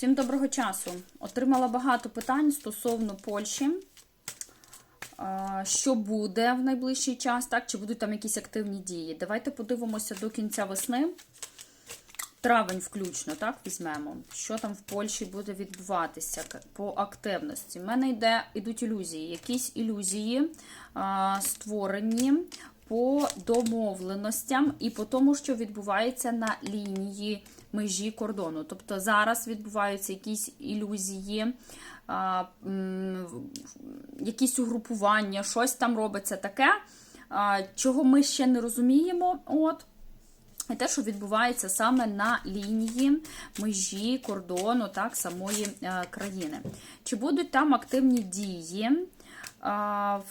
Всім доброго часу. Отримала багато питань стосовно Польщі. Що буде в найближчий час, так? Чи будуть там якісь активні дії? Давайте подивимося до кінця весни. Травень включно, так, візьмемо. Що там в Польщі буде відбуватися по активності? У мене йде, йдуть ілюзії. Якісь ілюзії а, створені по домовленостям і по тому, що відбувається на лінії межі кордону. Тобто зараз відбуваються якісь ілюзії, якісь угрупування, щось там робиться таке, чого ми ще не розуміємо. От. І те, що відбувається саме на лінії межі кордону так, самої е, країни. Чи будуть там активні дії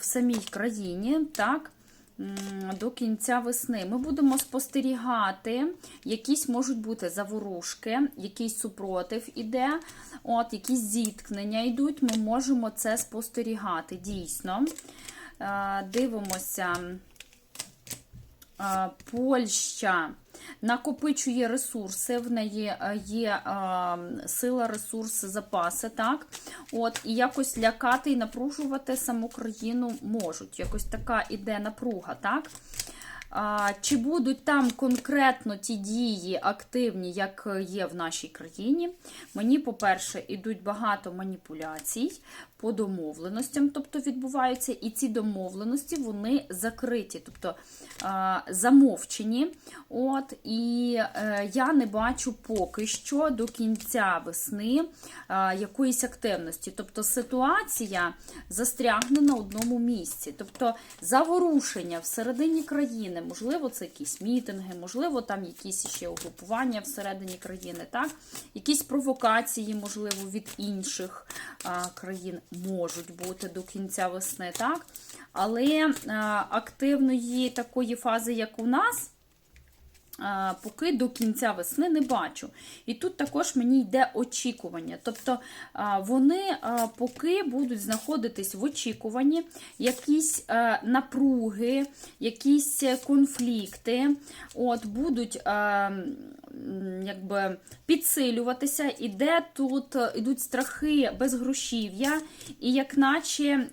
в самій країні, так? До кінця весни ми будемо спостерігати, якісь можуть бути заворушки, якийсь супротив іде, от, якісь зіткнення йдуть. Ми можемо це спостерігати дійсно. Е, Дивимося. Е, Польща накопичує ресурси, в неї е, є е, сила, ресурси, запаси, так? От, і якось лякати і напружувати саму країну можуть. Якось така іде напруга, так? Чи будуть там конкретно ті дії активні, як є в нашій країні? Мені, по-перше, ідуть багато маніпуляцій по домовленостям, тобто відбуваються, і ці домовленості вони закриті, тобто замовчені. От, І е, я не бачу поки що до кінця весни якоїсь активності. Тобто ситуація застрягне на одному місці. Тобто заворушення всередині країни, можливо, це якісь мітинги, можливо, там якісь ще угрупування всередині країни, так? якісь провокації, можливо, від інших а, країн можуть бути до кінця весни, так? Але а, активної такої фази, як у нас, поки до кінця весни не бачу. І тут також мені йде очікування. Тобто вони поки будуть знаходитись в очікуванні, якісь напруги, якісь конфлікти, от, будуть а, м, якби, підсилюватися, і тут йдуть страхи безгрошів'я, і як наче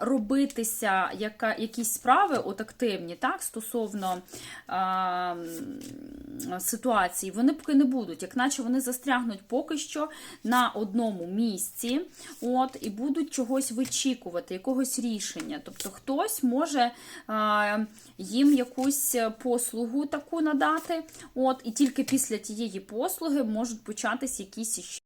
робитися яка, якісь справи от активні, так, стосовно а, ситуації, вони поки не будуть, як наче вони застрягнуть поки що на одному місці, от, і будуть чогось вичікувати, якогось рішення. Тобто хтось може а, їм якусь послугу таку надати, от, і тільки після тієї послуги можуть початись якісь